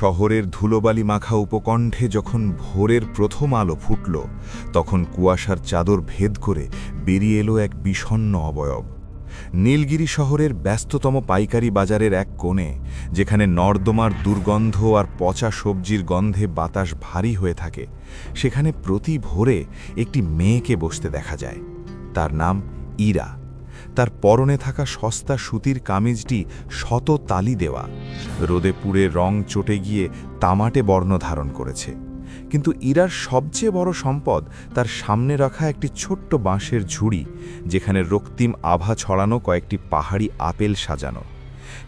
শহরের ধুলোবালি মাখা উপকণ্ঠে যখন ভোরের প্রথম আলো ফুটল, তখন কুয়াশার চাদর ভেদ করে বেরিয়ে এলো এক বিষণ্ন অবয়ব। নীলগিরি শহরের ব্যস্ততম পাইকারি বাজারের এক কোণে, যেখানে নর্দমার দুর্গন্ধ আর পচা সবজির গন্ধে বাতাস ভারী হয়ে থাকে, সেখানে প্রতি ভোরে একটি মেয়েকে বসতে দেখা যায়। তার নাম ইরা। তার পরনে থাকা সস্তা সুতির কামিজটি শত তালি দেওয়া। রোদে পুড়ে রং চটে গিয়ে তামাটে বর্ণ ধারণ করেছে। কিন্তু ইরার সবচেয়ে বড় সম্পদ তার সামনে রাখা একটি ছোট্ট বাঁশের ঝুড়ি, যেখানে রক্তিম আভা ছড়ানো কয়েকটি পাহাড়ি আপেল সাজানো।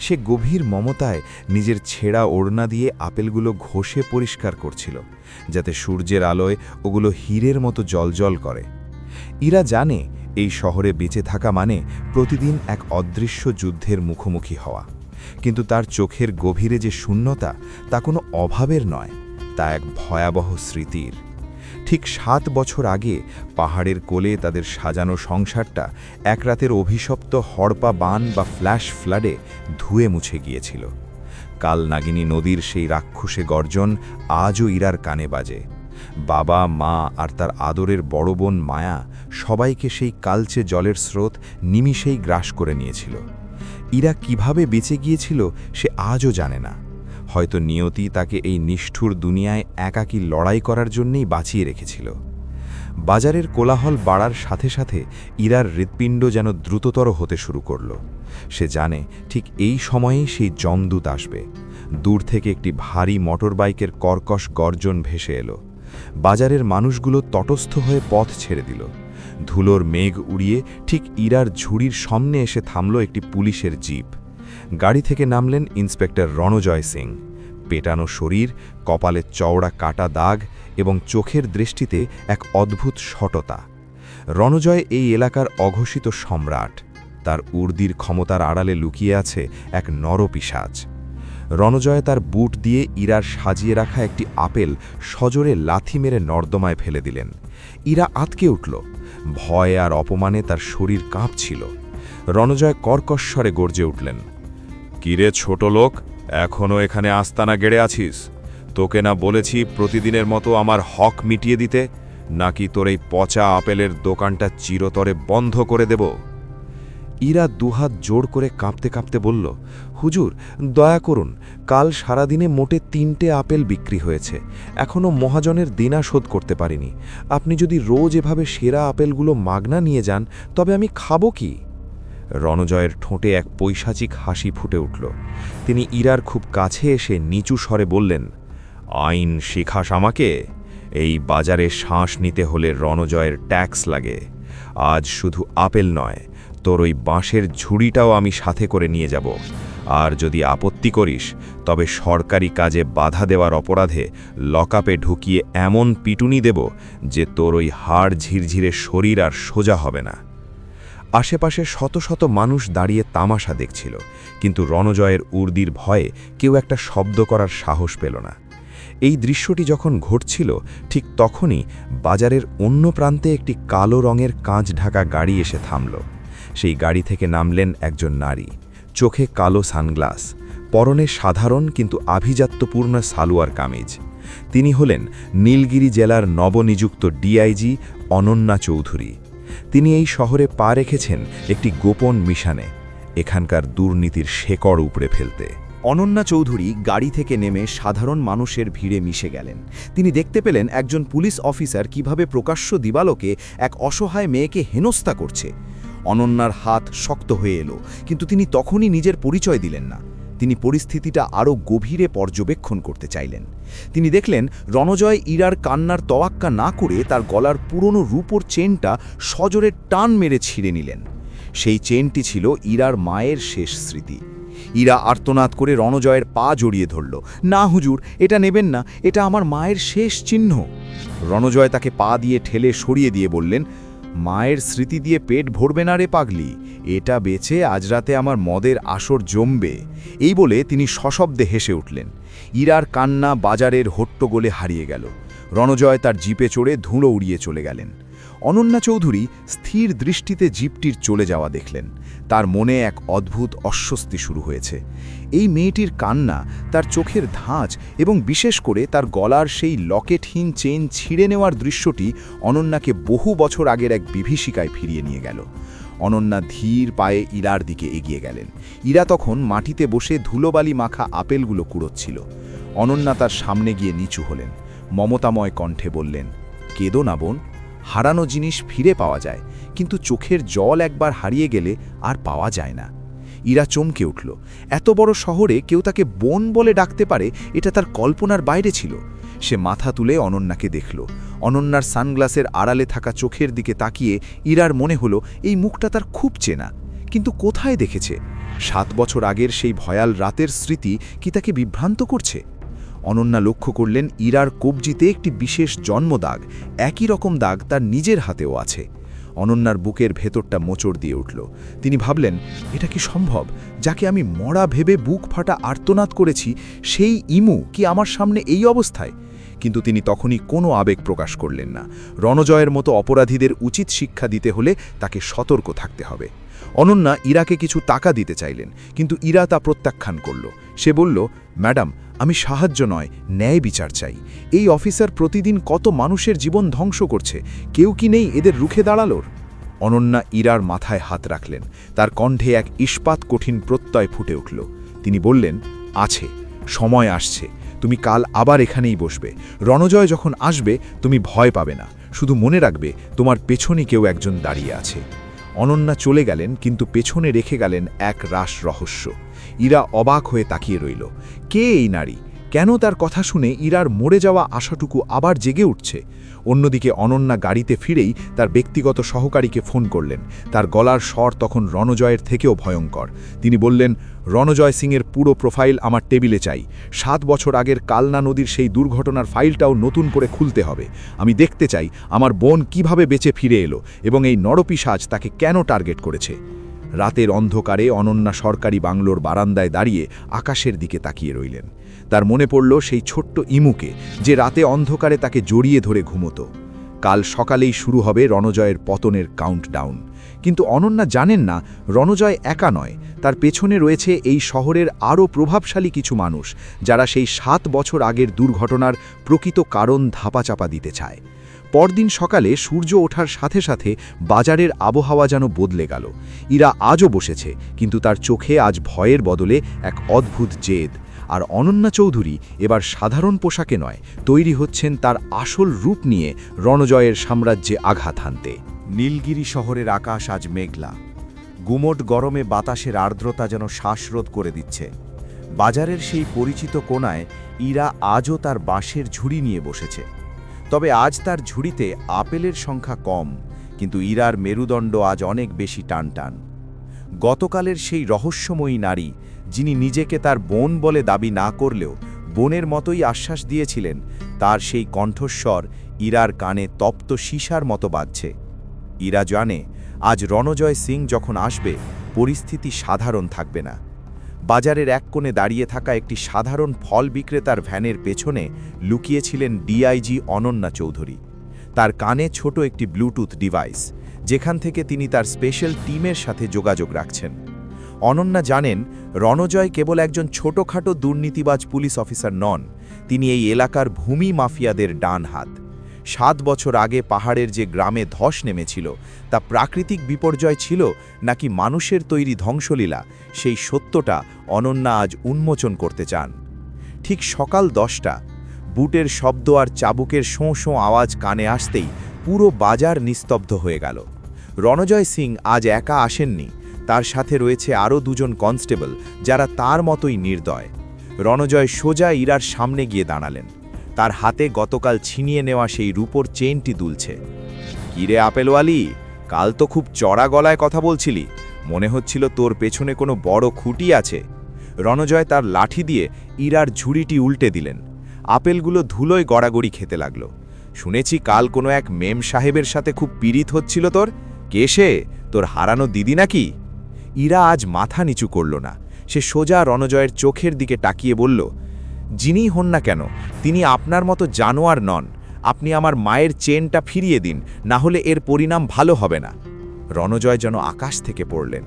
সে গভীর মমতায় নিজের ছেঁড়া ওড়না দিয়ে আপেলগুলো ঘষে পরিষ্কার করছিল, যাতে সূর্যের আলোয় ওগুলো হীরের মতো জলজল করে। ইরা জানে এই শহরে বেঁচে থাকা মানে প্রতিদিন এক অদৃশ্য যুদ্ধের মুখোমুখি হওয়া। কিন্তু তার চোখের গভীরে যে শূন্যতা, তা কোনো অভাবের নয়, তা এক ভয়াবহ স্মৃতির। ঠিক সাত বছর আগে পাহাড়ের কোলে তাদের সাজানো সংসারটা এক রাতের অভিশপ্ত হড়পা বান বা ফ্ল্যাশ ফ্লাডে ধুয়ে মুছে গিয়েছিল। কাল নাগিনী নদীর সেই রাক্ষসে গর্জন আজও ইরার কানে বাজে। বাবা, মা আর তার আদরের বড় বোন মায়া সবাইকে সেই কালচে জলের স্রোত নিমিষেই গ্রাস করে নিয়েছিল। ইরা কীভাবে বেঁচে গিয়েছিল সে আজও জানে না। হয়তো নিয়তি তাকে এই নিষ্ঠুর দুনিয়ায় একাকী লড়াই করার জন্যেই বাঁচিয়ে রেখেছিল। বাজারের কোলাহল বাড়ার সাথে সাথে ইরার হৃৎপিণ্ড যেন দ্রুততর হতে শুরু করল। সে জানে ঠিক এই সময়েই সেই জমদূত আসবে। দূর থেকে একটি ভারী মোটরবাইকের কর্কশ গর্জন ভেসে এলো। বাজারের মানুষগুলো তটস্থ হয়ে পথ ছেড়ে দিল। ধুলোর মেঘ উড়িয়ে ঠিক ইরার ঝুড়ির সামনে এসে থামল একটি পুলিশের জিপ। গাড়ি থেকে নামলেন ইন্সপেক্টর রণজয় সিং। পেটানো শরীর, কপালে চওড়া কাটা দাগ এবং চোখের দৃষ্টিতে এক অদ্ভুত সটতা রণজয় এই এলাকার অঘোষিত সম্রাট। তার উর্দির ক্ষমতার আড়ালে লুকিয়ে আছে এক নরপিসাজ রণজয় তার বুট দিয়ে ইরার সাজিয়ে রাখা একটি আপেল সজোরে লাথি মেরে নর্দমায় ফেলে দিলেন। ইরা আতকে উঠল। ভয় আর অপমানে তার শরীর কাঁপছিল। রণজয় কর্কশ্বরে গর্জে উঠলেন, কিরে ছোট লোক এখনও এখানে আস্তানা গেড়ে আছিস? তোকে না বলেছি প্রতিদিনের মতো আমার হক মিটিয়ে দিতে? নাকি তোর এই পচা আপেলের দোকানটা চিরতরে বন্ধ করে দেব? ইরা দুহাত জোর করে কাঁপতে কাঁপতে বলল হুজুর, দয়া করুন, কাল সারাদিনে মোটে তিনটে আপেল বিক্রি হয়েছে। এখনও মহাজনের দেনা শোধ করতে পারিনি। আপনি যদি রোজ এভাবে সেরা আপেলগুলো মাগনা নিয়ে যান, তবে আমি খাব কি? রণজয়ের ঠোঁটে এক পৈশাচিক হাসি ফুটে উঠল। তিনি ইরার খুব কাছে এসে নিচু স্বরে বললেন, আইন শিখাস আমাকে। এই বাজারে শ্বাস নিতে হলে রণজয়ের ট্যাক্স লাগে। আজ শুধু আপেল নয়, তোর ওই বাঁশের ঝুড়িটাও আমি সাথে করে নিয়ে যাব। আর যদি আপত্তি করিস, তবে সরকারি কাজে বাধা দেওয়ার অপরাধে লকআপে ঢুকিয়ে এমন পিটুনি দেব যে তোর ওই হাড় ঝিরঝিরে শরীর আর সোজা হবে না। আশেপাশে শত শত মানুষ দাঁড়িয়ে তামাশা দেখছিল, কিন্তু রণজয়ের উর্দির ভয়ে কেউ একটা শব্দ করার সাহস পেল না। এই দৃশ্যটি যখন ঘটছিল, ঠিক তখনই বাজারের অন্য প্রান্তে একটি কালো রঙের কাঁচ ঢাকা গাড়ি এসে থামল। সেই গাড়ি থেকে নামলেন একজন নারী। চোখে কালো সানগ্লাস, পরনে সাধারণ কিন্তু আভিজাত্যপূর্ণ সালোয়ার কামিজ। তিনি হলেন নীলগিরি জেলার নবনিযুক্ত ডিআইজি অনন্যা চৌধুরী। তিনি এই শহরে পা রেখেছেন একটি গোপন মিশনে, এখানকার দুর্নীতির শেকড় উপড়ে ফেলতে। অনন্যা চৌধুরী গাড়ি থেকে নেমে সাধারণ মানুষের ভিড়ে মিশে গেলেন। তিনি দেখতে পেলেন একজন পুলিশ অফিসার কীভাবে প্রকাশ্য দিবালোকে এক অসহায় মেয়েকে হেনস্থা করছে। অনন্যার হাত শক্ত হয়ে এলো, কিন্তু তিনি তখনই নিজের পরিচয় দিলেন না। তিনি পরিস্থিতিটা আরও গভীরে পর্যবেক্ষণ করতে চাইলেন। তিনি দেখলেন, রণজয় ইরার কান্নার তোয়াক্কা না করে তার গলার পুরনো রূপোর চেনটা সজোরে টান মেরে ছিঁড়ে নিলেন। সেই চেনটি ছিল ইরার মায়ের শেষ স্মৃতি। ইরা আর্তনাদ করে রণজয়ের পা জড়িয়ে ধরল, না হুজুর, এটা নেবেন না, এটা আমার মায়ের শেষ চিহ্ন। রণজয় তাকে পা দিয়ে ঠেলে সরিয়ে দিয়ে বললেন মায়ের স্মৃতি দিয়ে পেট ভরবে না রে পাগলি। এটা বেছে আজ রাতে আমার মদের আসর জমবে। এই বলে তিনি সশব্দে হেসে উঠলেন। ইরার কান্না বাজারের হট্টগোলে হারিয়ে গেল। রণজয় তার জিপে চড়ে ধুলো উড়িয়ে চলে গেলেন। অনন্যা চৌধুরী স্থির দৃষ্টিতে জিপটির চলে যাওয়া দেখলেন। তার মনে এক অদ্ভুত অস্বস্তি শুরু হয়েছে। এই মেয়েটির কান্না, তার চোখের ধাঁচ এবং বিশেষ করে তার গলার সেই লকেটহীন চেন ছিঁড়ে নেওয়ার দৃশ্যটি অনন্যাকে বহু বছর আগের এক বিভীষিকায় ফিরিয়ে নিয়ে গেল। অনন্যা ধীর পায়ে ইরার দিকে এগিয়ে গেলেন। ইরা তখন মাটিতে বসে ধুলোবালি মাখা আপেলগুলো কুড়োচ্ছিল। অনন্যা তার সামনে গিয়ে নিচু হলেন। মমতাময় কণ্ঠে বললেন, কেদো না বোন, হারানো জিনিস ফিরে পাওয়া যায়। কিন্তু চোখের জল একবার হারিয়ে গেলে আর পাওয়া যায় না। ইরা চমকে উঠল। এত বড় শহরে কেউ তাকে বোন বলে ডাকতে পারে, এটা তার কল্পনার বাইরে ছিল। সে মাথা তুলে অনন্যাকে দেখল। অনন্যার সানগ্লাসের আড়ালে থাকা চোখের দিকে তাকিয়ে ইরার মনে হলো, এই মুখটা তার খুব চেনা। কিন্তু কোথায় দেখেছে? সাত বছর আগের সেই ভয়াল রাতের স্মৃতি কি তাকে বিভ্রান্ত করছে? অনন্যা লক্ষ্য করলেন ইরার কবজিতে একটি বিশেষ জন্মদাগ। একই রকম দাগ তার নিজের হাতেও আছে। অনন্যার বুকের ভেতরটা মোচড় দিয়ে উঠল। তিনি ভাবলেন, এটা কি সম্ভব? যাকে আমি মরা ভেবে বুক ফাটা আর্তনাদ করেছি, সেই ইমু কি আমার সামনে এই অবস্থায়? কিন্তু তিনি তখনই কোনো আবেগ প্রকাশ করলেন না। রণজয়ের মতো অপরাধীদের উচিত শিক্ষা দিতে হলে তাকে সতর্ক থাকতে হবে। অনন্যা ইরাকে কিছু টাকা দিতে চাইলেন, কিন্তু ইরা তা প্রত্যাখ্যান করল। সে বলল, ম্যাডাম আমি সাহায্য নয়, ন্যায় বিচার চাই। এই অফিসার প্রতিদিন কত মানুষের জীবন ধ্বংস করছে, কেউ কি নেই এদের রুখে দাঁড়ালোর? অনন্যা ইরার মাথায় হাত রাখলেন, তার কণ্ঠে এক ইস্পাত কঠিন প্রত্যয় ফুটে উঠল। তিনি বললেন, আছে, সময় আসছে, তুমি কাল আবার এখানেই বসবে। রণজয় যখন আসবে, তুমি ভয় পাবে না, শুধু মনে রাখবে তোমার পেছনে কেউ একজন দাঁড়িয়ে আছে। অনন্যা চলে গেলেন, কিন্তু পেছনে রেখে গেলেন এক রাস রহস্য। ইরা অবাক হয়ে তাকিয়ে রইল। কে এই নারী? কেন তার কথা শুনে ইরার মরে যাওয়া আশাটুকু আবার জেগে উঠছে? অন্যদিকে অনন্যা গাড়িতে ফিরেই তার ব্যক্তিগত সহকারীকে ফোন করলেন। তার গলার স্বর তখন রণজয়ের থেকেও ভয়ঙ্কর। তিনি বললেন, রণজয় সিংয়ের পুরো প্রোফাইল আমার টেবিলে চাই। সাত বছর আগের কালনা নদীর সেই দুর্ঘটনার ফাইলটাও নতুন করে খুলতে হবে। আমি দেখতে চাই আমার বোন কীভাবে বেঁচে ফিরে এলো এবং এই নরপিসাজ তাকে কেন টার্গেট করেছে? রাতের অন্ধকারে অনন্যা সরকারি বাংলোর বারান্দায় দাঁড়িয়ে আকাশের দিকে তাকিয়ে রইলেন। তার মনে পড়ল সেই ছোট্ট ইমুকে যে রাতে অন্ধকারে তাকে জড়িয়ে ধরে ঘুমতো। কাল সকালেই শুরু হবে রণজয়ের পতনের কাউন্টডাউন কিন্তু অনন্যা জানেন না, রণজয় একা নয়, তার পেছনে রয়েছে এই শহরের আরও প্রভাবশালী কিছু মানুষ, যারা সেই সাত বছর আগের দুর্ঘটনার প্রকৃত কারণ ধাপাচাপা দিতে চায়। পরদিন সকালে সূর্য ওঠার সাথে সাথে বাজারের আবহাওয়া যেন বদলে গেল। ইরা আজও বসেছে, কিন্তু তার চোখে আজ ভয়ের বদলে এক অদ্ভুত জেদ। আর অনন্যা চৌধুরী এবার সাধারণ পোশাকে নয়, তৈরি হচ্ছেন তার আসল রূপ নিয়ে রণজয়ের সাম্রাজ্যে আঘাত হানতে। নীলগিরি শহরের আকাশ আজ মেঘলা। গুমট গরমে বাতাসের আর্দ্রতা যেন শ্বাসরোধ করে দিচ্ছে। বাজারের সেই পরিচিত কোনায় ইরা আজও তার বাঁশের ঝুড়ি নিয়ে বসেছে। তবে আজ তার ঝুড়িতে আপেলের সংখ্যা কম, কিন্তু ইরার মেরুদণ্ড আজ অনেক বেশি টানটান। গতকালের সেই রহস্যময়ী নারী, যিনি নিজেকে তার বোন বলে দাবি না করলেও বোনের মতোই আশ্বাস দিয়েছিলেন, তার সেই কণ্ঠস্বর ইরার কানে তপ্ত সীসার মতো বাজছে। ইরা জানে, আজ রণজয় সিং যখন আসবে, পরিস্থিতি সাধারণ থাকবে না। বাজারের এক কোণে দাঁড়িয়ে থাকা একটি সাধারণ ফল বিক্রেতার ভ্যানের পেছনে লুকিয়েছিলেন ডিআইজি অনন্যা চৌধুরী। তার কানে ছোট একটি ব্লুটুথ ডিভাইস, যেখান থেকে তিনি তার স্পেশাল টিমের সাথে যোগাযোগ রাখছেন। অনন্যা জানেন, রণজয় কেবল একজন ছোটখাটো দুর্নীতিবাজ পুলিশ অফিসার নন, তিনি এই এলাকার ভূমি মাফিয়াদের ডান হাত সাত বছর আগে পাহাড়ের যে গ্রামে ধস নেমেছিল, তা প্রাকৃতিক বিপর্যয় ছিল নাকি মানুষের তৈরি ধ্বংসলীলা? সেই সত্যটা অনন্যা আজ উন্মোচন করতে চান। ঠিক সকাল দশটা, বুটের শব্দ আর চাবুকের শোঁ শোঁ আওয়াজ কানে আসতেই পুরো বাজার নিস্তব্ধ হয়ে গেল। রণজয় সিং আজ একা আসেননি, তার সাথে রয়েছে আরও দুজন কনস্টেবল যারা তার মতোই নির্দয়। রণজয় সোজা ইরার সামনে গিয়ে দাঁড়ালেন। তার হাতে গতকাল ছিনিয়ে নেওয়া সেই রূপোর চেইনটি দুলছে। কিরে আপেলওয়ালি? কাল তো খুব চড়া গলায় কথা বলছিলি। মনে হচ্ছিল তোর পেছনে কোনো বড় খুঁটি আছে। রণজয় তার লাঠি দিয়ে ইরার ঝুড়িটি উল্টে দিলেন। আপেলগুলো ধুলোয় গড়াগড়ি খেতে লাগল। শুনেছি কাল কোনো এক মেম সাহেবের সাথে খুব পীড়িত হচ্ছিল তোর? কে সে? তোর হারানো দিদি নাকি? ইরা আজ মাথা নিচু করল না। সে সোজা রণজয়ের চোখের দিকে তাকিয়ে বলল যিনিই হন না কেন, তিনি আপনার মতো জানোয়ার নন। আপনি আমার মায়ের চেনটা ফিরিয়ে দিন, না হলে এর পরিণাম ভালো হবে না। রণজয় যেন আকাশ থেকে পড়লেন।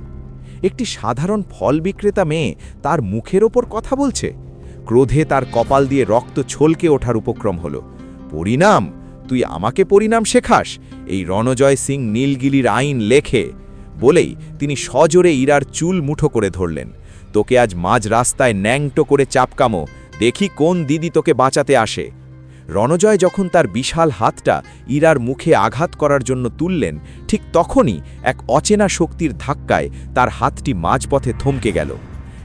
একটি সাধারণ ফল বিক্রেতা মেয়ে তার মুখের ওপর কথা বলছে। ক্রোধে তার কপাল দিয়ে রক্ত ছলকে ওঠার উপক্রম হল। পরিণাম, তুই আমাকে পরিণাম শেখাস? এই রণজয় সিং নীলগিলির আইন লেখে। বলেই তিনি সজোরে ইরার চুল মুঠো করে ধরলেন। তোকে আজ মাঝ রাস্তায় ন্যাংটো করে চাপকামো। দেখি কোন দিদি তোকে বাঁচাতে আসে। রণজয় যখন তার বিশাল হাতটা ইরার মুখে আঘাত করার জন্য তুললেন, ঠিক তখনই এক অচেনা শক্তির ধাক্কায় তার হাতটি মাঝপথে থমকে গেল।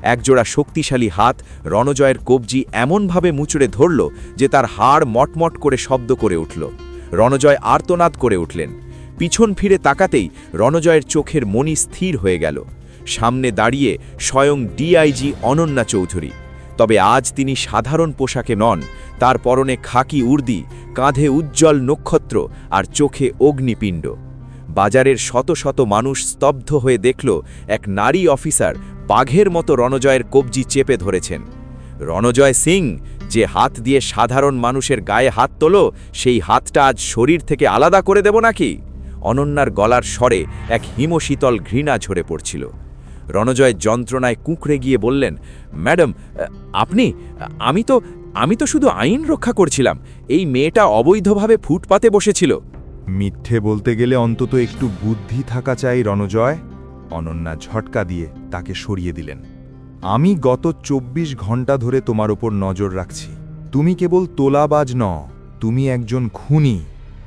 একজোড়া শক্তিশালী হাত রণজয়ের কবজি এমনভাবে মুচড়ে ধরল যে তার হাড় মটমট করে শব্দ করে উঠল। রণজয় আর্তনাদ করে উঠলেন। পিছন ফিরে তাকাতেই রণজয়ের চোখের মনি স্থির হয়ে গেল। সামনে দাঁড়িয়ে স্বয়ং ডিআইজি অনন্যা চৌধুরী। তবে আজ তিনি সাধারণ পোশাকে নন, তার পরনে খাকি উর্দি, কাঁধে উজ্জ্বল নক্ষত্র আর চোখে অগ্নিপিণ্ড। বাজারের শত শত মানুষ স্তব্ধ হয়ে দেখল এক নারী অফিসার বাঘের মতো রণজয়ের কবজি চেপে ধরেছেন। রণজয় সিং, যে হাত দিয়ে সাধারণ মানুষের গায়ে হাত তোলো, সেই হাতটা আজ শরীর থেকে আলাদা করে দেব নাকি? অনন্যার গলার স্বরে এক হিমশীতল ঘৃণা ঝরে পড়ছিল। রণজয় যন্ত্রণায় কুঁকড়ে গিয়ে বললেন, ম্যাডাম, আপনি, আমি তো আমি তো শুধু আইন রক্ষা করছিলাম। এই মেয়েটা অবৈধভাবে ফুটপাতে বসেছিল। মিথ্যে বলতে গেলে অন্তত একটু বুদ্ধি থাকা চাই রণজয়। অনন্যা ঝটকা দিয়ে তাকে সরিয়ে দিলেন। আমি গত ২৪ ঘণ্টা ধরে তোমার ওপর নজর রাখছি। তুমি কেবল তোলাবাজ ন তুমি একজন খুনি।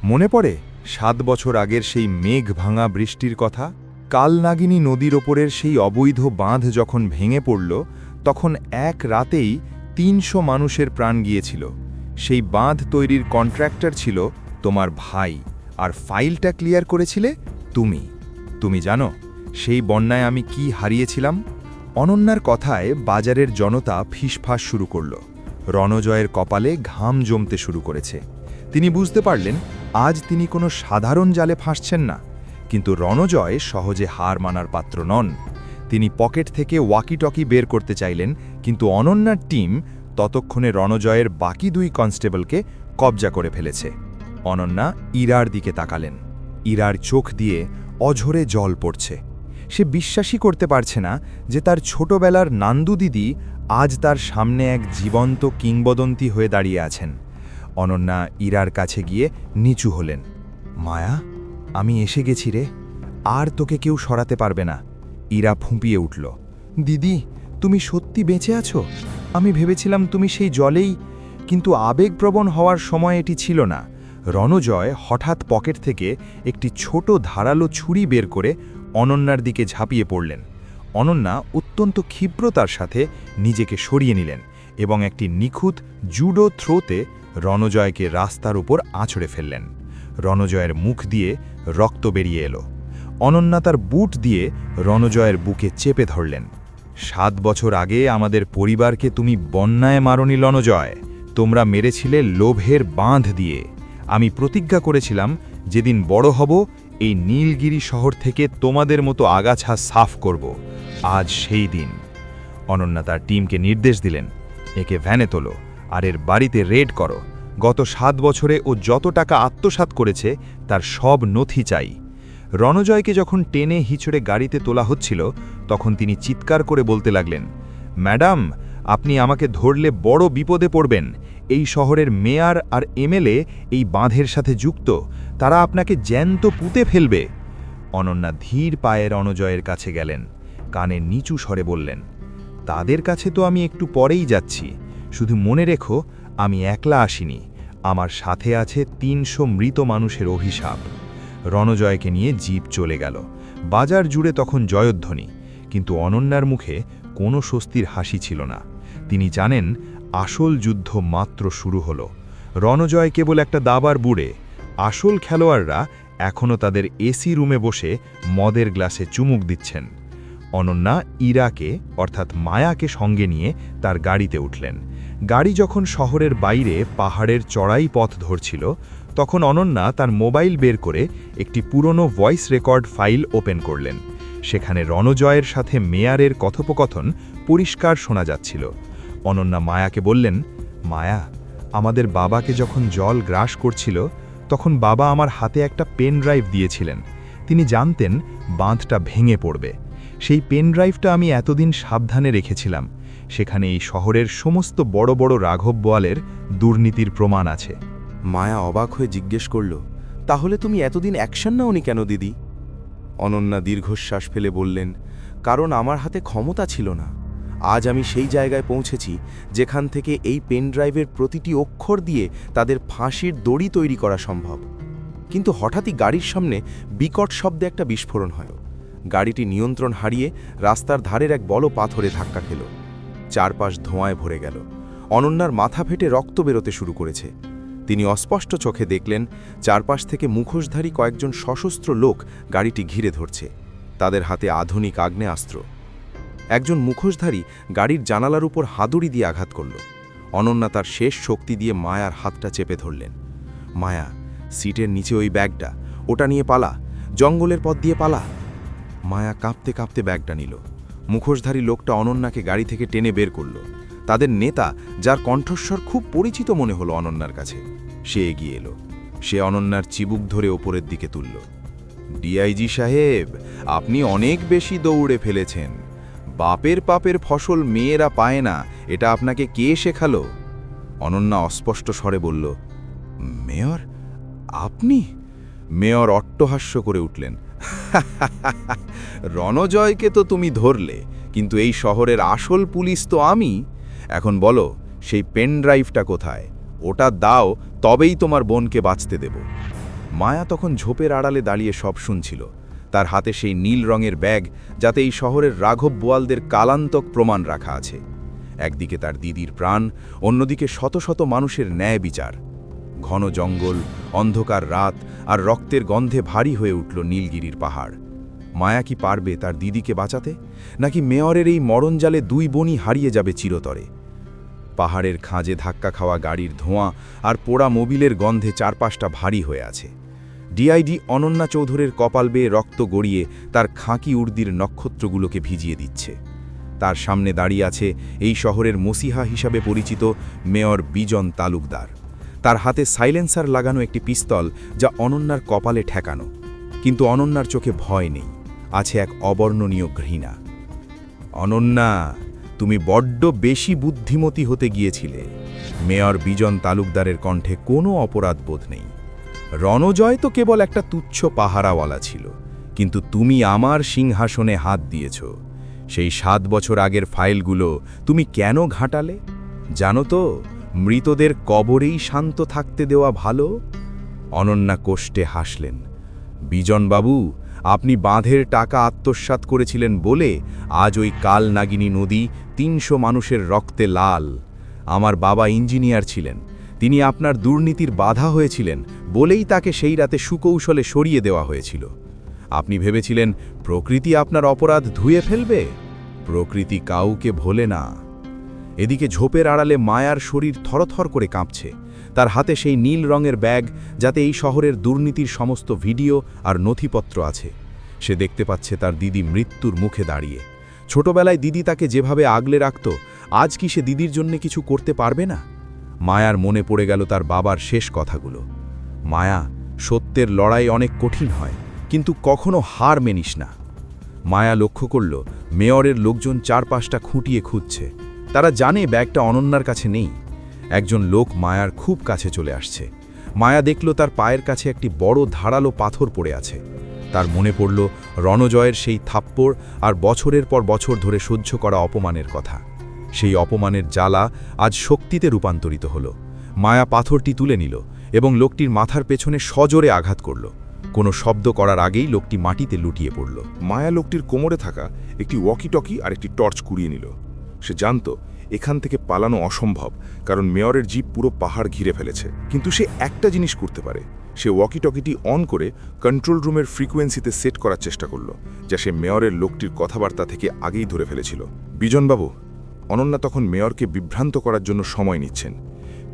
মনে পড়ে? সাত বছর আগের সেই মেঘ ভাঙা বৃষ্টির কথা? কালনাগিনী নদীর ওপরের সেই অবৈধ বাঁধ যখন ভেঙে পড়ল, তখন এক রাতেই তিনশো মানুষের প্রাণ গিয়েছিল। সেই বাঁধ তৈরির কন্ট্রাক্টর ছিল তোমার ভাই, আর ফাইলটা ক্লিয়ার করেছিলে তুমি। তুমি জানো, সেই বন্যায় আমি কি হারিয়েছিলাম? অনন্যার কথায় বাজারের জনতা ফিসফাস শুরু করল। রণজয়ের কপালে ঘাম জমতে শুরু করেছে। তিনি বুঝতে পারলেন, আজ তিনি কোনো সাধারণ জালে ফাঁসছেন না। কিন্তু রণজয় সহজে হার মানার পাত্র নন। তিনি পকেট থেকে ওয়াকিটকি বের করতে চাইলেন, কিন্তু অনন্যার টিম ততক্ষণে রণজয়ের বাকি দুই কনস্টেবলকে কবজা করে ফেলেছে। অনন্যা ইরার দিকে তাকালেন। ইরার চোখ দিয়ে অঝরে জল পড়ছে। সে বিশ্বাসই করতে পারছে না যে তার ছোটবেলার নান্দু দিদি আজ তার সামনে এক জীবন্ত কিংবদন্তি হয়ে দাঁড়িয়ে আছেন। অনন্যা ইরার কাছে গিয়ে নিচু হলেন। মায়া আমি এসে গেছি রে। আর তোকে কেউ সরাতে পারবে না। ইরা ফুঁপিয়ে উঠল। দিদি, তুমি সত্যি বেঁচে আছো? আমি ভেবেছিলাম তুমি সেই জলেই, কিন্তু আবেগপ্রবণ হওয়ার সময় এটি ছিল না। রণজয় হঠাৎ পকেট থেকে একটি ছোট ধারালো ছুরি বের করে অনন্যার দিকে ঝাঁপিয়ে পড়লেন। অনন্যা অত্যন্ত ক্ষিপ্রতার সাথে নিজেকে সরিয়ে নিলেন এবং একটি নিখুঁত জুডো থ্রোতে রণজয়কে রাস্তার উপর আছড়ে ফেললেন। রণজয়ের মুখ দিয়ে রক্ত বেরিয়ে এলো। অনন্যা তার বুট দিয়ে রণজয়ের বুকে চেপে ধরলেন। সাত বছর আগে আমাদের পরিবারকে তুমি বন্যায় মারনি রণজয়। তোমরা মেরেছিলে লোভের বাঁধ দিয়ে। আমি প্রতিজ্ঞা করেছিলাম, যেদিন বড় হব, এই নীলগিরি শহর থেকে তোমাদের মতো আগাছা সাফ করব। আজ সেই দিন। অনন্যা তার টিমকে নির্দেশ দিলেন, একে ভ্যানে তোলো আর এর বাড়িতে রেড করো। গত সাত বছরে ও যত টাকা আত্মসাৎ করেছে, তার সব নথি চাই। রণজয়কে যখন টেনে হিচড়ে গাড়িতে তোলা হচ্ছিল, তখন তিনি চিৎকার করে বলতে লাগলেন, ম্যাডাম, আপনি আমাকে ধরলে বড় বিপদে পড়বেন। এই শহরের মেয়ার আর এমএলএ এই বাঁধের সাথে যুক্ত, তারা আপনাকে জ্যান্ত পুঁতে ফেলবে। অনন্যা ধীর পায়ে রণজয়ের কাছে গেলেন, কানে নিচু স্বরে বললেন, তাদের কাছে তো আমি একটু পরেই যাচ্ছি। শুধু মনে রেখো আমি একলা আসিনি। আমার সাথে আছে তিনশো মৃত মানুষের অভিশাপ। রণজয়কে নিয়ে জীব চলে গেল। বাজার জুড়ে তখন জয়ধ্বনি। কিন্তু অনন্যার মুখে কোনো স্বস্তির হাসি ছিল না। তিনি জানেন, আসল যুদ্ধ মাত্র শুরু হল। রণজয় কেবল একটা দাবার বুড়ে। আসল খেলোয়াড়রা এখনও তাদের এসি রুমে বসে মদের গ্লাসে চুমুক দিচ্ছেন। অনন্যা ইরাকে, অর্থাৎ মায়াকে সঙ্গে নিয়ে তার গাড়িতে উঠলেন। গাড়ি যখন শহরের বাইরে পাহাড়ের চড়াই পথ ধরছিল, তখন অনন্যা তার মোবাইল বের করে একটি পুরনো ভয়েস রেকর্ড ফাইল ওপেন করলেন। সেখানে রণজয়ের সাথে মেয়ারের কথোপকথন পরিষ্কার শোনা যাচ্ছিল। অনন্যা মায়াকে বললেন, মায়া, আমাদের বাবাকে যখন জল গ্রাস করছিল, তখন বাবা আমার হাতে একটা পেন ড্রাইভ দিয়েছিলেন। তিনি জানতেন বাঁধটা ভেঙে পড়বে। সেই পেন ড্রাইভটা আমি এতদিন সাবধানে রেখেছিলাম। সেখানে এই শহরের সমস্ত বড় বড় রাঘব বোয়ালের দুর্নীতির প্রমাণ আছে। মায়া অবাক হয়ে জিজ্ঞেস করল, তাহলে তুমি এতদিন অ্যাকশন নাওনি কেন, দিদি? অনন্যা দীর্ঘশ্বাস ফেলে বললেন, কারণ আমার হাতে ক্ষমতা ছিল না। আজ আমি সেই জায়গায় পৌঁছেছি যেখান থেকে এই পেন ড্রাইভের প্রতিটি অক্ষর দিয়ে তাদের ফাঁসির দড়ি তৈরি করা সম্ভব। কিন্তু হঠাৎই গাড়ির সামনে বিকট শব্দে একটা বিস্ফোরণ হয়। গাড়িটি নিয়ন্ত্রণ হারিয়ে রাস্তার ধারের এক বড় পাথরে ধাক্কা খেল। চারপাশ ধোঁয়ায় ভরে গেল। অনন্যার মাথা ফেটে রক্ত বেরোতে শুরু করেছে। তিনি অস্পষ্ট চোখে দেখলেন, চারপাশ থেকে মুখোশধারী কয়েকজন সশস্ত্র লোক গাড়িটি ঘিরে ধরছে। তাদের হাতে আধুনিক আগ্নেয়াস্ত্র। একজন মুখোশধারী গাড়ির জানালার উপর হাতুড়ি দিয়ে আঘাত করল। অনন্যা তার শেষ শক্তি দিয়ে মায়ার হাতটা চেপে ধরলেন। মায়া, সিটের নিচে ওই ব্যাগটা। ওটা নিয়ে পালা। জঙ্গলের পথ দিয়ে পালা। মায়া কাঁপতে কাঁপতে ব্যাগটা নিল। মুখোশধারী লোকটা অনন্যাকে গাড়ি থেকে টেনে বের করল। তাদের নেতা, যার কণ্ঠস্বর খুব পরিচিত মনে হলো অনন্যার কাছে, সে এগিয়ে এলো। সে অনন্যার চিবুক ধরে ওপরের দিকে তুলল। ডিআইজি সাহেব, আপনি অনেক বেশি দৌড়ে ফেলেছেন। বাপের পাপের ফসল মেয়েরা পায় না, এটা আপনাকে কে শেখালো? অনন্যা অস্পষ্ট স্বরে বলল মেয়র, আপনি? মেয়র অট্টহাস্য করে উঠলেন। রণজয়কে তো তুমি ধরলে, কিন্তু এই শহরের আসল পুলিশ তো আমি। এখন বলো, সেই পেন ড্রাইভটা কোথায়? ওটা দাও, তবেই তোমার বোনকে বাঁচতে দেব। মায়া তখন ঝোপের আড়ালে দাঁড়িয়ে সব শুনছিল। তার হাতে সেই নীল রঙের ব্যাগ, যাতে এই শহরের রাঘব বোয়ালদের কালান্তক প্রমাণ রাখা আছে। একদিকে তার দিদির প্রাণ, অন্যদিকে শত শত মানুষের ন্যায় বিচার। ঘন জঙ্গল, অন্ধকার রাত আর রক্তের গন্ধে ভারী হয়ে উঠল নীলগিরির পাহাড়। মায়া কি পারবে তার দিদিকে বাঁচাতে? নাকি মেয়রের এই মরণজালে দুই বনি হারিয়ে যাবে চিরতরে? পাহাড়ের খাঁজে ধাক্কা খাওয়া গাড়ির ধোঁয়া আর পোড়া মোবিলের গন্ধে চারপাশটা ভারী হয়ে আছে। ডিআইডি অনন্যা চৌধুরীর কপাল বেয়ে রক্ত গড়িয়ে তার খাঁকি উর্দির নক্ষত্রগুলোকে ভিজিয়ে দিচ্ছে। তার সামনে দাঁড়িয়ে আছে এই শহরের মসিহা হিসাবে পরিচিত মেয়র বিজন তালুকদার। তার হাতে সাইলেন্সার লাগানো একটি পিস্তল যা অনন্যার কপালে ঠেকানো। কিন্তু অনন্যার চোখে ভয় নেই, আছে এক অবর্ণনীয় ঘৃণা। অনন্যা, তুমি বড্ড বেশি বুদ্ধিমতী হতে গিয়েছিলে। মেয়র বিজন তালুকদারের কণ্ঠে কোনো অপরাধ বোধ নেই। রণজয় তো কেবল একটা তুচ্ছ পাহারাওয়ালা ছিল, কিন্তু তুমি আমার সিংহাসনে হাত দিয়েছ। সেই সাত বছর আগের ফাইলগুলো তুমি কেন ঘাঁটালে? জানো তো মৃতদের কবরেই শান্ত থাকতে দেওয়া ভালো? অনন্যা কোষ্টে হাসলেন। বিজনবাবু, আপনি বাঁধের টাকা আত্মসাৎ করেছিলেন বলে আজ ওই কাল নাগিনী নদী তিনশো মানুষের রক্তে লাল। আমার বাবা ইঞ্জিনিয়ার ছিলেন। তিনি আপনার দুর্নীতির বাধা হয়েছিলেন বলেই তাকে সেই রাতে সুকৌশলে সরিয়ে দেওয়া হয়েছিল। আপনি ভেবেছিলেন প্রকৃতি আপনার অপরাধ ধুয়ে ফেলবে? প্রকৃতি কাউকে ভোলে না। এদিকে ঝোপের আড়ালে মায়ার শরীর থরথর করে কাঁপছে। তার হাতে সেই নীল রঙের ব্যাগ, যাতে এই শহরের দুর্নীতির সমস্ত ভিডিও আর নথিপত্র আছে। সে দেখতে পাচ্ছে তার দিদি মৃত্যুর মুখে দাঁড়িয়ে। ছোটবেলায় দিদি তাকে যেভাবে আগলে রাখত, আজ কি সে দিদির জন্য কিছু করতে পারবে না? মায়ার মনে পড়ে গেল তার বাবার শেষ কথাগুলো। মায়া, সত্যের লড়াই অনেক কঠিন হয়, কিন্তু কখনো হার মেনিস না। মায়া লক্ষ্য করল, মেয়রের লোকজন চারপাশটা খুঁটিয়ে খুঁজছে। তারা জানে ব্যাগটা অনন্যার কাছে নেই। একজন লোক মায়ার খুব কাছে চলে আসছে। মায়া দেখল তার পায়ের কাছে একটি বড় ধারালো পাথর পড়ে আছে। তার মনে পড়ল রণজয়ের সেই থাপ্পড় আর বছরের পর বছর ধরে সহ্য করা অপমানের কথা। সেই অপমানের জ্বালা আজ শক্তিতে রূপান্তরিত হল। মায়া পাথরটি তুলে নিল এবং লোকটির মাথার পেছনে সজোরে আঘাত করল। কোনো শব্দ করার আগেই লোকটি মাটিতে লুটিয়ে পড়ল। মায়া লোকটির কোমরে থাকা একটি ওয়াকি টকি আর একটি টর্চ কুড়িয়ে নিল। সে জানত এখান থেকে পালানো অসম্ভব, কারণ মেয়রের জিপ পুরো পাহাড় ঘিরে ফেলেছে। কিন্তু সে একটা জিনিস করতে পারে। সে ওয়াকি টকিটি অন করে কন্ট্রোল রুমের ফ্রিকোয়েন্সিতে সেট করার চেষ্টা করল, যা সে মেয়রের লোকটির কথাবার্তা থেকে আগেই ধরে ফেলেছিল। বিজনবাবু, অনন্যা তখন মেয়রকে বিভ্রান্ত করার জন্য সময় নিচ্ছেন।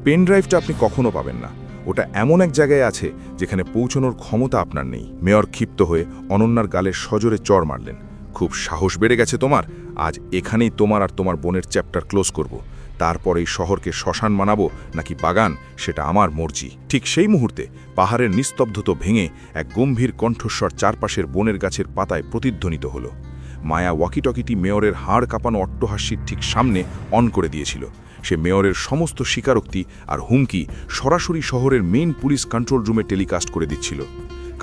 পেন ড্রাইভটা আপনি কখনো পাবেন না। ওটা এমন এক জায়গায় আছে যেখানে পৌঁছানোর ক্ষমতা আপনার নেই। মেয়র ক্ষিপ্ত হয়ে অনন্যার গালে সজোরে চর মারলেন। খুব সাহস বেড়ে গেছে তোমার। আজ এখানেই তোমার আর তোমার বোনের চ্যাপ্টার ক্লোজ করব। তারপর এই শহরকে শ্মশান মানাবো নাকি বাগান, সেটা আমার মর্জি। ঠিক সেই মুহূর্তে পাহাড়ের নিস্তব্ধত ভেঙে এক গম্ভীর কণ্ঠস্বর চারপাশের বনের গাছের পাতায় প্রতিধ্বনিত হলো। মায়া ওয়াকিটকিটি মেয়রের হাড় কাঁপানো অট্টহাস্যির ঠিক সামনে অন করে দিয়েছিল। সে মেয়রের সমস্ত স্বীকারোক্তি আর হুমকি সরাসরি শহরের মেইন পুলিশ কন্ট্রোল রুমে টেলিকাস্ট করে দিচ্ছিল।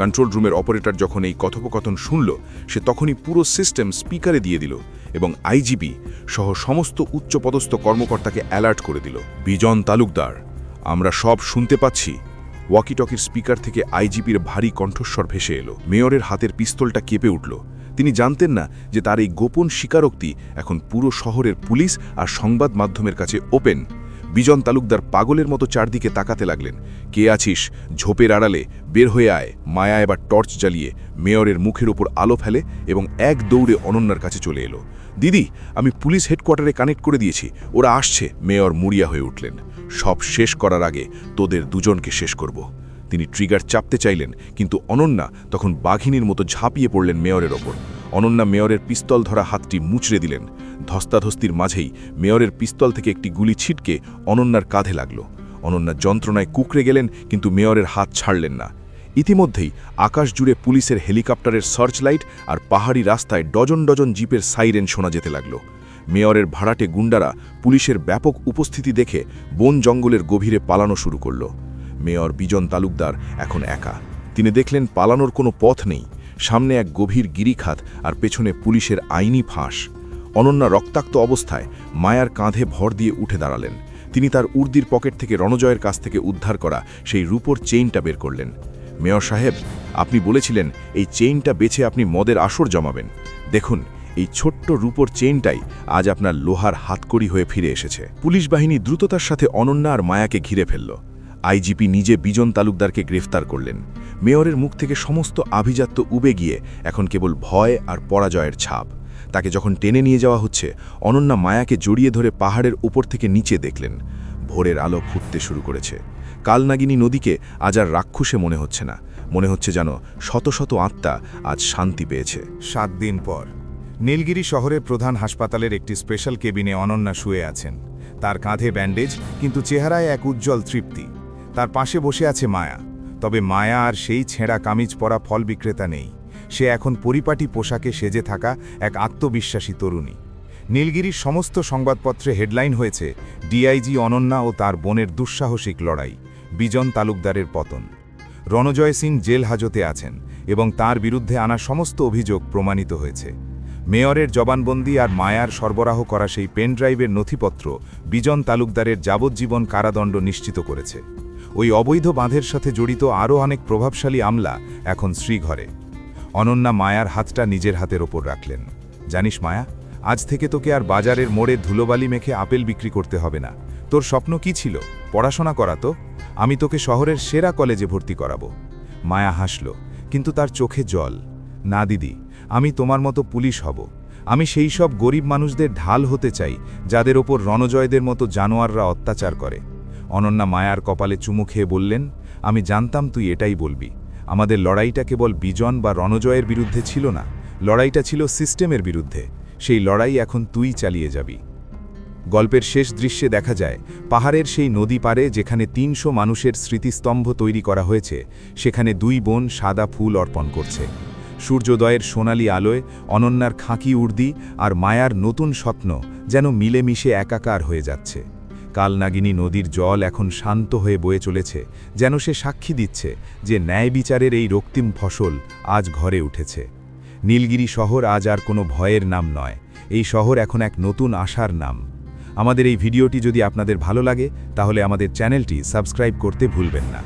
কন্ট্রোল রুমের অপারেটর যখন এই কথোপকথন শুনল, সে তখনই পুরো সিস্টেম স্পিকারে দিয়ে দিল এবং আইজিপি সহ সমস্ত উচ্চপদস্থ কর্মকর্তাকে অ্যালার্ট করে দিল। বিজন তালুকদার, আমরা সব শুনতে পাচ্ছি। ওয়াকিটকির স্পিকার থেকে আইজিপির ভারী কণ্ঠস্বর ভেসে এলো। মেয়রের হাতের পিস্তলটা কেঁপে উঠল। তিনি জানতেন না যে তার এই গোপন স্বীকারোক্তি এখন পুরো শহরের পুলিশ আর সংবাদ মাধ্যমের কাছে ওপেন বিজন তালুকদার পাগলের মতো চারদিকে তাকাতে লাগলেন। কে আছিস? ঝোপের আড়ালে বের হয়ে আয়। মায়া এবার টর্চ জ্বালিয়ে মেয়রের মুখের ওপর আলো ফেলে এবং এক দৌড়ে অনন্যার কাছে চলে এলো। দিদি, আমি পুলিশ হেডকোয়ার্টারে কানেক্ট করে দিয়েছি। ওরা আসছে। মেয়র মুড়িয়া হয়ে উঠলেন। সব শেষ করার আগে তোদের দুজনকে শেষ করব। তিনি ট্রিগার চাপতে চাইলেন, কিন্তু অনন্যা তখন বাঘিনীর মতো ঝাঁপিয়ে পড়লেন মেয়রের ওপর। অনন্যা মেয়রের পিস্তল ধরা হাতটি মুচড়ে দিলেন। ধস্তাধস্তির মাঝেই মেয়রের পিস্তল থেকে একটি গুলি ছিটকে অনন্যার কাঁধে লাগল। অনন্যা যন্ত্রণায় কুকড়ে গেলেন, কিন্তু মেয়রের হাত ছাড়লেন না। ইতিমধ্যেই আকাশ জুড়ে পুলিশের হেলিকপ্টারের সার্চ লাইট আর পাহাড়ি রাস্তায় ডজন ডজন জিপের সাইরেন শোনা যেতে লাগল। মেয়রের ভাড়াটে গুন্ডারা পুলিশের ব্যাপক উপস্থিতি দেখে বন জঙ্গলের গভীরে পালানো শুরু করল। মেয়র বিজন তালুকদার এখন একা। তিনি দেখলেন পালানোর কোনো পথ নেই। সামনে এক গভীর গিরিখাত আর পেছনে পুলিশের আইনি ফাঁস। অনন্যা রক্তাক্ত অবস্থায় মায়ার কাঁধে ভর দিয়ে উঠে দাঁড়ালেন। তিনি তার উর্দির পকেট থেকে রণজয়ের কাছ থেকে উদ্ধার করা সেই রূপোর চেইনটা বের করলেন। মেয়র সাহেব, আপনি বলেছিলেন এই চেইনটা বেছে আপনি মদের আসর জমাবেন। দেখুন, এই ছোট্ট রূপোর চেইনটাই আজ আপনার লোহার হাতকড়ি হয়ে ফিরে এসেছে। পুলিশ বাহিনী দ্রুততার সাথে অনন্যা আর মায়াকে ঘিরে ফেলল। আইজিপি নিজে বিজন তালুকদারকে গ্রেফতার করলেন। মেয়রের মুখ থেকে সমস্ত আভিজাত্য উবে গিয়ে এখন কেবল ভয় আর পরাজয়ের ছাপ। তাকে যখন টেনে নিয়ে যাওয়া হচ্ছে, অনন্যা মায়াকে জড়িয়ে ধরে পাহাড়ের উপর থেকে নিচে দেখলেন। ভোরের আলো ফুটতে শুরু করেছে। কালনাগিনী নদীকে আজ আর রাক্ষসে মনে হচ্ছে না। মনে হচ্ছে যেন শত শত আত্মা আজ শান্তি পেয়েছে। সাত দিন পর। নীলগিরি শহরের প্রধান হাসপাতালের একটি স্পেশাল কেবিনে অনন্যা শুয়ে আছেন। তার কাঁধে ব্যান্ডেজ, কিন্তু চেহারায় এক উজ্জ্বল তৃপ্তি। তার পাশে বসে আছে মায়া। তবে মায়া আর সেই ছেঁড়া কামিজ পরা ফল বিক্রেতা নেই। সে এখন পরিপাটি পোশাকে সেজে থাকা এক আত্মবিশ্বাসী তরুণী। নীলগিরির সমস্ত সংবাদপত্রে হেডলাইন হয়েছে, ডিআইজি অনন্যা ও তার বোনের দুঃসাহসিক লড়াই, বিজন তালুকদারের পতন। রণজয় সিং জেল হাজতে আছেন এবং তার বিরুদ্ধে আনা সমস্ত অভিযোগ প্রমাণিত হয়েছে। মেয়রের জবানবন্দি আর মায়ার সরবরাহ করা সেই পেনড্রাইভের নথিপত্র বিজন তালুকদারের যাবজ্জীবন কারাদণ্ড নিশ্চিত করেছে। ওই অবৈধ বাঁধের সাথে জড়িত আরও অনেক প্রভাবশালী আমলা এখন শ্রীঘরে। অনন্যা মায়ার হাতটা নিজের হাতের ওপর রাখলেন। জানিস মায়া, আজ থেকে তোকে আর বাজারের মোড়ে ধুলোবালি মেখে আপেল বিক্রি করতে হবে না। তোর স্বপ্ন কি ছিল? পড়াশোনা করা তো। আমি তোকে শহরের সেরা কলেজে ভর্তি করাবো। মায়া হাসল, কিন্তু তার চোখে জল। না দিদি, আমি তোমার মতো পুলিশ হব। আমি সেই সব গরিব মানুষদের ঢাল হতে চাই, যাদের ওপর রণজয়দের মতো জানোয়াররা অত্যাচার করে। অনন্যা মায়ার কপালে চুমু খেয়ে বললেন, আমি জানতাম তুই এটাই বলবি। আমাদের লড়াইটা কেবল বিজন বা রণজয়ের বিরুদ্ধে ছিল না, লড়াইটা ছিল সিস্টেমের বিরুদ্ধে। সেই লড়াই এখন তুই চালিয়ে যাবি। গল্পের শেষ দৃশ্যে দেখা যায়, পাহাড়ের সেই নদী পারে যেখানে তিনশো মানুষের স্মৃতিস্তম্ভ তৈরি করা হয়েছে, সেখানে দুই বোন সাদা ফুল অর্পণ করছে। সূর্যোদয়ের সোনালি আলোয় অনন্যার খাঁকি উর্দি আর মায়ার নতুন স্বপ্ন যেন মিলেমিশে একাকার হয়ে যাচ্ছে। কালনাগিনী নদীর জল এখন শান্ত হয়ে বয়ে চলেছে, যেন সে সাক্ষী দিচ্ছে যে ন্যায় বিচারের এই রক্তিম ফসল আজ ঘরে উঠেছে। নীলগিরি শহর আজ আর কোনো ভয়ের নাম নয়, এই শহর এখন এক নতুন আশার নাম। আমাদের এই ভিডিওটি যদি আপনাদের ভালো লাগে, তাহলে আমাদের চ্যানেলটি সাবস্ক্রাইব করতে ভুলবেন না।